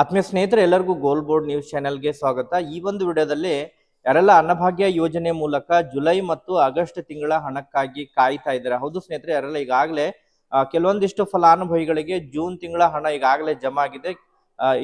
ಆತ್ಮೀಯ ಸ್ನೇಹಿತರೆ, ಎಲ್ಲರಿಗೂ ಗೋಲ್ ಬೋರ್ಡ್ ನ್ಯೂಸ್ ಚಾನೆಲ್ಗೆ ಸ್ವಾಗತ. ಈ ಒಂದು ವಿಡಿಯೋದಲ್ಲಿ ಯಾರೆಲ್ಲ ಅನ್ನಭಾಗ್ಯ ಯೋಜನೆ ಮೂಲಕ ಜುಲೈ ಮತ್ತು ಆಗಸ್ಟ್ ತಿಂಗಳ ಹಣಕ್ಕಾಗಿ ಕಾಯ್ತಾ ಇದ್ದಾರೆ. ಹೌದು ಸ್ನೇಹಿತರೆ, ಯಾರೆಲ್ಲ ಈಗಾಗಲೇ ಕೆಲವೊಂದಿಷ್ಟು ಫಲಾನುಭವಿಗಳಿಗೆ ಜೂನ್ ತಿಂಗಳ ಹಣ ಈಗಾಗಲೇ ಜಮಾ ಆಗಿದೆ.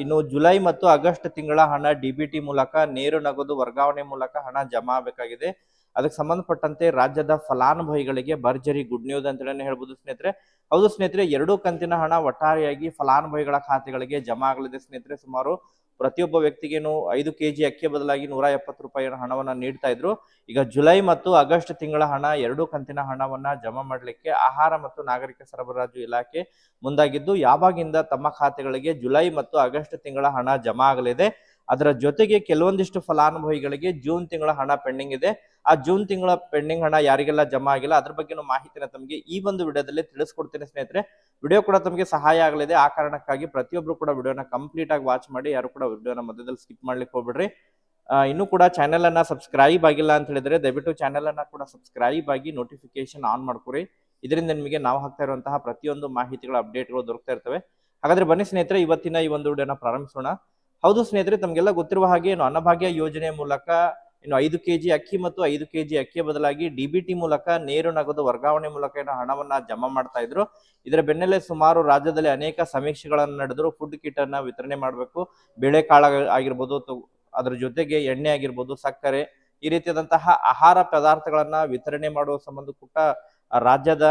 ಇನ್ನು ಜುಲೈ ಮತ್ತು ಆಗಸ್ಟ್ ತಿಂಗಳ ಹಣ ಡಿ ಮೂಲಕ, ನೇರು ನಗದು ವರ್ಗಾವಣೆ ಮೂಲಕ ಹಣ ಜಮಾ ಆಗಬೇಕಾಗಿದೆ. ಅದಕ್ಕೆ ಸಂಬಂಧಪಟ್ಟಂತೆ ರಾಜ್ಯದ ಫಲಾನುಭವಿಗಳಿಗೆ ಭರ್ಜರಿ ಗುಡ್ ನ್ಯೂಸ್ ಅಂತ ಹೇಳಿ ಹೇಳ್ಬೋದು ಸ್ನೇಹಿತರೆ. ಹೌದು ಸ್ನೇಹಿತರೆ, ಎರಡೂ ಕಂತಿನ ಹಣ ಒಟ್ಟಾರೆಯಾಗಿ ಫಲಾನುಭವಿಗಳ ಖಾತೆಗಳಿಗೆ ಜಮಾ ಆಗಲಿದೆ ಸ್ನೇಹಿತರೆ. ಸುಮಾರು ಪ್ರತಿಯೊಬ್ಬ ವ್ಯಕ್ತಿಗೇನು ಐದು ಕೆಜಿ ಅಕ್ಕಿ ಬದಲಾಗಿ ನೂರ ಎಪ್ಪತ್ತು ರೂಪಾಯಿ ಹಣವನ್ನ ನೀಡ್ತಾ ಇದ್ರು. ಈಗ ಜುಲೈ ಮತ್ತು ಆಗಸ್ಟ್ ತಿಂಗಳ ಹಣ ಎರಡೂ ಕಂತಿನ ಹಣವನ್ನ ಜಮಾ ಮಾಡಲಿಕ್ಕೆ ಆಹಾರ ಮತ್ತು ನಾಗರಿಕ ಸರಬರಾಜು ಇಲಾಖೆ ಮುಂದಾಗಿದ್ದು, ಯಾವಾಗಿಂದ ತಮ್ಮ ಖಾತೆಗಳಿಗೆ ಜುಲೈ ಮತ್ತು ಆಗಸ್ಟ್ ತಿಂಗಳ ಹಣ ಜಮಾ ಆಗಲಿದೆ ಅದರ ಜೊತೆಗೆ ಕೆಲವೊಂದಿಷ್ಟು ಫಲಾನುಭವಿಗಳಿಗೆ ಜೂನ್ ತಿಂಗಳ ಹಣ ಪೆಂಡಿಂಗ್ ಇದೆ. ಆ ಜೂನ್ ತಿಂಗಳ ಪೆಂಡಿಂಗ್ ಹಣ ಯಾರಿಗೆಲ್ಲ ಜಮಾ ಆಗಿಲ್ಲ, ಅದ್ರ ಬಗ್ಗೆ ಮಾಹಿತಿನ ತಮಗೆ ಈ ಒಂದು ವಿಡಿಯೋದಲ್ಲಿ ತಿಳಿಸ್ಕೊಡ್ತೀನಿ ಸ್ನೇಹಿತರೆ. ವಿಡಿಯೋ ಕೂಡ ತಮಗೆ ಸಹಾಯ ಆಗಲಿದೆ. ಆ ಕಾರಣಕ್ಕಾಗಿ ಪ್ರತಿಯೊಬ್ರು ಕೂಡ ವಿಡಿಯೋನ ಕಂಪ್ಲೀಟ್ ಆಗಿ ವಾಚ್ ಮಾಡಿ, ಯಾರು ಕೂಡ ವಿಡಿಯೋನ ಮಧ್ಯದಲ್ಲಿ ಸ್ಕಿಪ್ ಮಾಡ್ಲಿಕ್ಕೆ ಹೋಗ್ಬಿಡ್ರಿ. ಇನ್ನು ಕೂಡ ಚಾನೆಲ್ ಅನ್ನ ಸಬ್ಸ್ಕ್ರೈಬ್ ಆಗಿಲ್ಲ ಅಂತ ಹೇಳಿದ್ರೆ ದಯವಿಟ್ಟು ಚಾನೆಲ್ ಅನ್ನ ಕೂಡ ಸಬ್ಸ್ಕ್ರೈಬ್ ಆಗಿ ನೋಟಿಫಿಕೇಶನ್ ಆನ್ ಮಾಡ್ಕೊರಿ. ಇದರಿಂದ ನಿಮಗೆ ನಾವು ಹಾಕ್ತಾ ಇರುವಂತಹ ಪ್ರತಿಯೊಂದು ಮಾಹಿತಿಗಳ ಅಪ್ಡೇಟ್ಗಳು ದೊರಕ್ತಾ ಇರ್ತವೆ. ಹಾಗಾದ್ರೆ ಬನ್ನಿ ಸ್ನೇಹಿತರೆ, ಇವತ್ತಿನ ಈ ಒಂದು ವಿಡಿಯೋನ ಪ್ರಾರಂಭಿಸೋಣ. ಹೌದು ಸ್ನೇಹಿತರೆ, ತಮಗೆಲ್ಲ ಗೊತ್ತಿರುವ ಹಾಗೆ ಏನು ಅನ್ನಭಾಗ್ಯ ಯೋಜನೆ ಮೂಲಕ ಇನ್ನು ಐದು ಕೆಜಿ ಅಕ್ಕಿ ಮತ್ತು ಐದು ಕೆಜಿ ಅಕ್ಕಿಯ ಬದಲಾಗಿ ಡಿಬಿಟಿ ಮೂಲಕ ನೇರು ನಗದು ವರ್ಗಾವಣೆ ಮೂಲಕ ಏನು ಹಣವನ್ನ ಜಮಾ ಮಾಡ್ತಾ ಇದ್ರು. ಇದರ ಬೆನ್ನಲ್ಲೇ ಸುಮಾರು ರಾಜ್ಯದಲ್ಲಿ ಅನೇಕ ಸಮೀಕ್ಷೆಗಳನ್ನು ನಡೆದ್ರು. ಫುಡ್ ಕಿಟ್ ಅನ್ನ ವಿತರಣೆ ಮಾಡಬೇಕು. ಬೇಳೆಕಾಳ ಆಗಿರ್ಬೋದು ಅದ್ರ ಜೊತೆಗೆ ಎಣ್ಣೆ ಆಗಿರ್ಬೋದು, ಸಕ್ಕರೆ ಈ ರೀತಿಯಾದಂತಹ ಆಹಾರ ಪದಾರ್ಥಗಳನ್ನ ವಿತರಣೆ ಮಾಡುವ ಸಂಬಂಧ ಕೂಡ ರಾಜ್ಯದ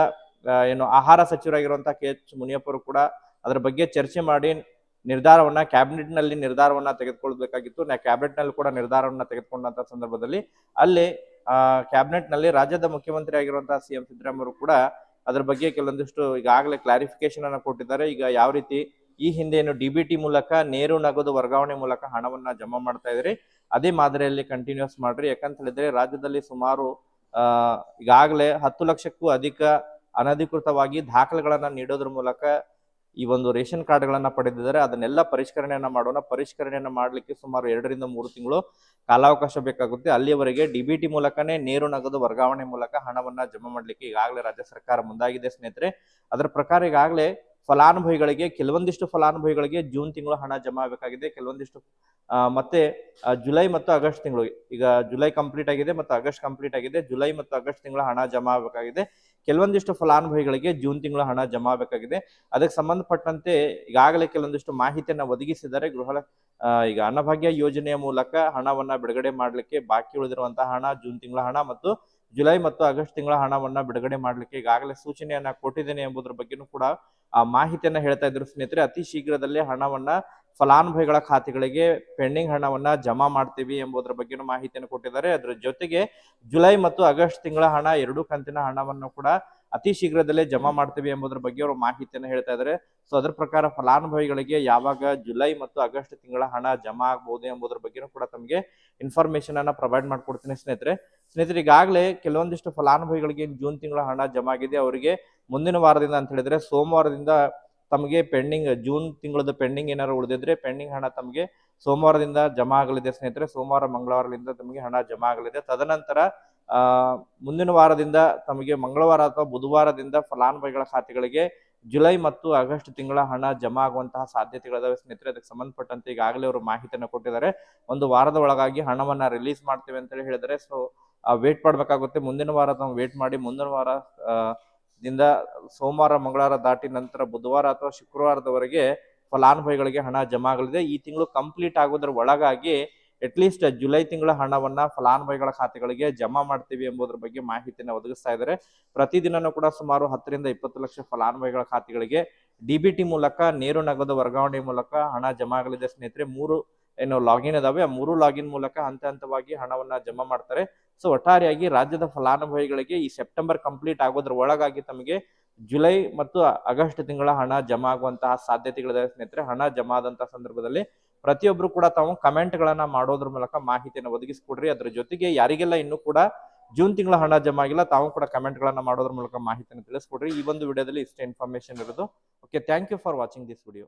ಏನು ಆಹಾರ ಸಚಿವರಾಗಿರುವಂತಹ ಕೆ ಎಚ್ ಮುನಿಯಪ್ಪರು ಕೂಡ ಅದರ ಬಗ್ಗೆ ಚರ್ಚೆ ಮಾಡಿ ನಿರ್ಧಾರವನ್ನ ಕ್ಯಾಬಿನೆಟ್ನಲ್ಲಿ ನಿರ್ಧಾರವನ್ನ ತೆಗೆದುಕೊಳ್ಬೇಕಾಗಿತ್ತು. ಕ್ಯಾಬಿನೆಟ್ನಲ್ಲಿ ಕೂಡ ನಿರ್ಧಾರವನ್ನ ತೆಗೆದುಕೊಂಡಂತ ಸಂದರ್ಭದಲ್ಲಿ ಅಲ್ಲಿ, ಆ ಕ್ಯಾಬಿನೆಟ್ನಲ್ಲಿ ರಾಜ್ಯದ ಮುಖ್ಯಮಂತ್ರಿ ಆಗಿರುವಂತಹ ಸಿ ಎಂ ಕೂಡ ಅದರ ಬಗ್ಗೆ ಕೆಲವೊಂದಿಷ್ಟು ಈಗಾಗಲೇ ಕ್ಲಾರಿಫಿಕೇಶನ್ ಅನ್ನ ಕೊಟ್ಟಿದ್ದಾರೆ. ಈಗ ಯಾವ ರೀತಿ ಈ ಹಿಂದೆ ಏನು ಡಿ ಮೂಲಕ ನೇರು ನಗದು ವರ್ಗಾವಣೆ ಮೂಲಕ ಹಣವನ್ನ ಜಮಾ ಮಾಡ್ತಾ ಇದ್ರಿ ಅದೇ ಮಾದರಿಯಲ್ಲಿ ಕಂಟಿನ್ಯೂಸ್ ಮಾಡ್ರಿ. ಯಾಕಂತ ಹೇಳಿದ್ರೆ ರಾಜ್ಯದಲ್ಲಿ ಸುಮಾರು ಈಗಾಗಲೇ ಹತ್ತು ಲಕ್ಷಕ್ಕೂ ಅಧಿಕ ಅನಧಿಕೃತವಾಗಿ ದಾಖಲೆಗಳನ್ನ ನೀಡೋದ್ರ ಮೂಲಕ ಈ ಒಂದು ರೇಷನ್ ಕಾರ್ಡ್ಗಳನ್ನ ಪಡೆದಿದ್ದಾರೆ, ಅದನ್ನೆಲ್ಲ ಪರಿಷ್ಕರಣೆಯನ್ನ ಮಾಡೋಣ. ಪರಿಷ್ಕರಣೆಯನ್ನ ಮಾಡಲಿಕ್ಕೆ ಸುಮಾರು ಎರಡರಿಂದ ಮೂರು ತಿಂಗಳು ಕಾಲಾವಕಾಶ ಬೇಕಾಗುತ್ತೆ. ಅಲ್ಲಿಯವರೆಗೆ ಡಿಬಿಟಿ ಮೂಲಕನೇ ನೇರು ನಗದು ವರ್ಗಾವಣೆ ಮೂಲಕ ಹಣವನ್ನ ಜಮಾ ಮಾಡಲಿಕ್ಕೆ ಈಗಾಗಲೇ ರಾಜ್ಯ ಸರ್ಕಾರ ಮುಂದಾಗಿದೆ ಸ್ನೇಹಿತರೆ. ಅದರ ಪ್ರಕಾರ ಈಗಾಗಲೇ ಫಲಾನುಭವಿಗಳಿಗೆ, ಕೆಲವೊಂದಿಷ್ಟು ಫಲಾನುಭವಿಗಳಿಗೆ ಜೂನ್ ತಿಂಗಳು ಹಣ ಜಮಾ ಆಗಬೇಕಾಗಿದೆ. ಕೆಲವೊಂದಿಷ್ಟು ಮತ್ತೆ ಜುಲೈ ಮತ್ತು ಆಗಸ್ಟ್ ತಿಂಗಳು, ಈಗ ಜುಲೈ ಕಂಪ್ಲೀಟ್ ಆಗಿದೆ ಮತ್ತು ಆಗಸ್ಟ್ ಕಂಪ್ಲೀಟ್ ಆಗಿದೆ. ಜುಲೈ ಮತ್ತು ಆಗಸ್ಟ್ ತಿಂಗಳ ಹಣ ಜಮಾ ಆಗಬೇಕಾಗಿದೆ. ಕೆಲವೊಂದಿಷ್ಟು ಫಲಾನುಭವಿಗಳಿಗೆ ಜೂನ್ ತಿಂಗಳ ಹಣ ಜಮಾ ಆಗಬೇಕಾಗಿದೆ ಅದಕ್ಕೆ ಸಂಬಂಧಪಟ್ಟಂತೆ ಈಗಾಗಲೇ ಕೆಲವೊಂದಿಷ್ಟು ಮಾಹಿತಿಯನ್ನು ಒದಗಿಸಿದ್ದಾರೆ. ಗೃಹ ಈಗ ಅನ್ನಭಾಗ್ಯ ಯೋಜನೆಯ ಮೂಲಕ ಹಣವನ್ನ ಬಿಡುಗಡೆ ಮಾಡಲಿಕ್ಕೆ ಬಾಕಿ ಉಳಿದಿರುವಂತಹ ಹಣ ಜೂನ್ ತಿಂಗಳ ಹಣ ಮತ್ತು ಜುಲೈ ಮತ್ತು ಆಗಸ್ಟ್ ತಿಂಗಳ ಹಣವನ್ನ ಬಿಡುಗಡೆ ಮಾಡಲಿಕ್ಕೆ ಈಗಾಗಲೇ ಸೂಚನೆಯನ್ನ ಕೊಟ್ಟಿದ್ದೇನೆ ಎಂಬುದರ ಬಗ್ಗೆನೂ ಕೂಡ ಆ ಮಾಹಿತಿಯನ್ನ ಹೇಳ್ತಾ ಇದ್ರು ಸ್ನೇಹಿತರೆ. ಅತಿ ಶೀಘ್ರದಲ್ಲೇ ಹಣವನ್ನ ಫಲಾನುಭವಿಗಳ ಖಾತೆಗಳಿಗೆ ಪೆಂಡಿಂಗ್ ಹಣವನ್ನ ಜಮಾ ಮಾಡ್ತೀವಿ ಎಂಬುದರ ಬಗ್ಗೆನೂ ಮಾಹಿತಿಯನ್ನು ಕೊಟ್ಟಿದ್ದಾರೆ. ಅದರ ಜೊತೆಗೆ ಜುಲೈ ಮತ್ತು ಆಗಸ್ಟ್ ತಿಂಗಳ ಹಣ ಎರಡು ಕಂತಿನ ಹಣವನ್ನು ಕೂಡ ಅತಿ ಶೀಘ್ರದಲ್ಲೇ ಜಮಾ ಮಾಡ್ತೀವಿ ಎಂಬುದರ ಬಗ್ಗೆ ಅವರು ಮಾಹಿತಿಯನ್ನು ಹೇಳ್ತಾ ಇದ್ದಾರೆ. ಸೊ, ಅದರ ಪ್ರಕಾರ ಫಲಾನುಭವಿಗಳಿಗೆ ಯಾವಾಗ ಜುಲೈ ಮತ್ತು ಆಗಸ್ಟ್ ತಿಂಗಳ ಹಣ ಜಮಾ ಆಗ್ಬೋದು ಎಂಬುದರ ಬಗ್ಗೆನೂ ಕೂಡ ತಮಗೆ ಇನ್ಫಾರ್ಮೇಶನ್ ಅನ್ನ ಪ್ರೊವೈಡ್ ಮಾಡ್ಕೊಡ್ತೀನಿ ಸ್ನೇಹಿತರೆ. ಸ್ನೇಹಿತರೆ, ಈಗಾಗಲೇ ಕೆಲವೊಂದಿಷ್ಟು ಫಲಾನುಭವಿಗಳಿಗೆ ಜೂನ್ ತಿಂಗಳ ಹಣ ಜಮಾ ಆಗಿದೆ. ಅವರಿಗೆ ಮುಂದಿನ ವಾರದಿಂದ ಅಂತ ಹೇಳಿದ್ರೆ ಸೋಮವಾರದಿಂದ ತಮಗೆ ಪೆಂಡಿಂಗ್ ಜೂನ್ ತಿಂಗಳದ ಪೆಂಡಿಂಗ್ ಏನಾದ್ರು ಉಳಿದಿದ್ರೆ ಪೆಂಡಿಂಗ್ ಹಣ ತಮಗೆ ಸೋಮವಾರದಿಂದ ಜಮಾ ಆಗಲಿದೆ ಸ್ನೇಹಿತರೆ. ಸೋಮವಾರ ಮಂಗಳವಾರದಿಂದ ತಮಗೆ ಹಣ ಜಮಾ ಆಗಲಿದೆ. ತದನಂತರ ಮುಂದಿನ ವಾರದಿಂದ ತಮಗೆ ಮಂಗಳವಾರ ಅಥವಾ ಬುಧವಾರದಿಂದ ಫಲಾನುಭವಿಗಳ ಖಾತೆಗಳಿಗೆ ಜುಲೈ ಮತ್ತು ಆಗಸ್ಟ್ ತಿಂಗಳ ಹಣ ಜಮಾ ಆಗುವಂತಹ ಸಾಧ್ಯತೆಗಳಿದಾವೆ ಸ್ನೇಹಿತರೆ. ಅದಕ್ಕೆ ಸಂಬಂಧಪಟ್ಟಂತೆ ಈಗಾಗಲೇ ಅವರು ಮಾಹಿತಿಯನ್ನು ಕೊಟ್ಟಿದ್ದಾರೆ. ಒಂದು ವಾರದ ಒಳಗಾಗಿ ಹಣವನ್ನ ರಿಲೀಸ್ ಮಾಡ್ತೇವೆ ಅಂತ ಹೇಳಿ ಹೇಳಿದರೆ ಸೊ ವೇಟ್ ಮಾಡಬೇಕಾಗುತ್ತೆ. ಮುಂದಿನ ವಾರ ನಾವು ವೇಟ್ ಮಾಡಿ ಮುಂದಿನ ವಾರ ದಿಂದ ಸೋಮವಾರ, ಮಂಗಳವಾರ ದಾಟಿ ನಂತರ ಬುಧವಾರ ಅಥವಾ ಶುಕ್ರವಾರದವರೆಗೆ ಫಲಾನುಭವಿಗಳಿಗೆ ಹಣ ಜಮಾ ಆಗಲಿದೆ ಈ ತಿಂಗಳು ಕಂಪ್ಲೀಟ್ ಆಗೋದ್ರ ಒಳಗಾಗಿ ಅಟ್ಲೀಸ್ಟ್ ಜುಲೈ ತಿಂಗಳ ಹಣವನ್ನ ಫಲಾನುಭವಿಗಳ ಖಾತೆಗಳಿಗೆ ಜಮಾ ಮಾಡ್ತೀವಿ ಎಂಬುದರ ಬಗ್ಗೆ ಮಾಹಿತಿಯನ್ನು ಒದಗಿಸ್ತಾ ಇದ್ದಾರೆ. ಪ್ರತಿದಿನನೂ ಕೂಡ ಸುಮಾರು ಹತ್ತರಿಂದ ಇಪ್ಪತ್ತು ಲಕ್ಷ ಫಲಾನುಭವಿಗಳ ಖಾತೆಗಳಿಗೆ ಡಿಬಿಟಿ ಮೂಲಕ, ನೇರು ನಗದು ವರ್ಗಾವಣೆ ಮೂಲಕ ಹಣ ಜಮಾ ಆಗಲಿದೆ ಸ್ನೇಹಿತರೆ. ಮೂರು ಏನು ಲಾಗಿನ್ ಇದಾವೆ. ಆ ಮೂರು ಲಾಗಿನ್ ಮೂಲಕ ಹಂತ ಹಂತವಾಗಿ ಹಣವನ್ನ ಜಮಾ ಮಾಡ್ತಾರೆ. ಸೊ ಒಟ್ಟಾರೆಯಾಗಿ ರಾಜ್ಯದ ಫಲಾನುಭವಿಗಳಿಗೆ ಈ ಸೆಪ್ಟೆಂಬರ್ ಕಂಪ್ಲೀಟ್ ಆಗೋದ್ರ ಒಳಗಾಗಿ ತಮಗೆ ಜುಲೈ ಮತ್ತು ಆಗಸ್ಟ್ ತಿಂಗಳ ಹಣ ಜಮಾ ಆಗುವಂತಹ ಸಾಧ್ಯತೆಗಳಿದೆ. ಸ್ನೇಹಿತರೆ, ಹಣ ಜಮಾ ಆದಂತಹ ಸಂದರ್ಭದಲ್ಲಿ ಪ್ರತಿಯೊಬ್ರು ಕೂಡ ತಾವು ಕಮೆಂಟ್ ಗಳನ್ನ ಮಾಡೋದ್ರ ಮೂಲಕ ಮಾಹಿತಿಯನ್ನು ಒದಗಿಸ್ಕೊಡ್ರಿ. ಅದ್ರ ಜೊತೆಗೆ ಯಾರಿಗೆಲ್ಲ ಇನ್ನೂ ಕೂಡ ಜೂನ್ ತಿಂಗಳ ಹಣ ಜಮಾ ಆಗಿಲ್ಲ, ತಾವು ಕೂಡ ಕಮೆಂಟ್ ಗಳನ್ನ ಮಾಡೋದ್ರ ಮೂಲಕ ಮಾಹಿತಿಯನ್ನು ತಿಳಿಸ್ಕೊಡ್ರಿ. ಈ ಒಂದು ವಿಡಿಯೋದಲ್ಲಿ ಇಷ್ಟೇ ಇನ್ಫಾರ್ಮೇಶನ್ ಇರೋದು. Okay thank you for watching this video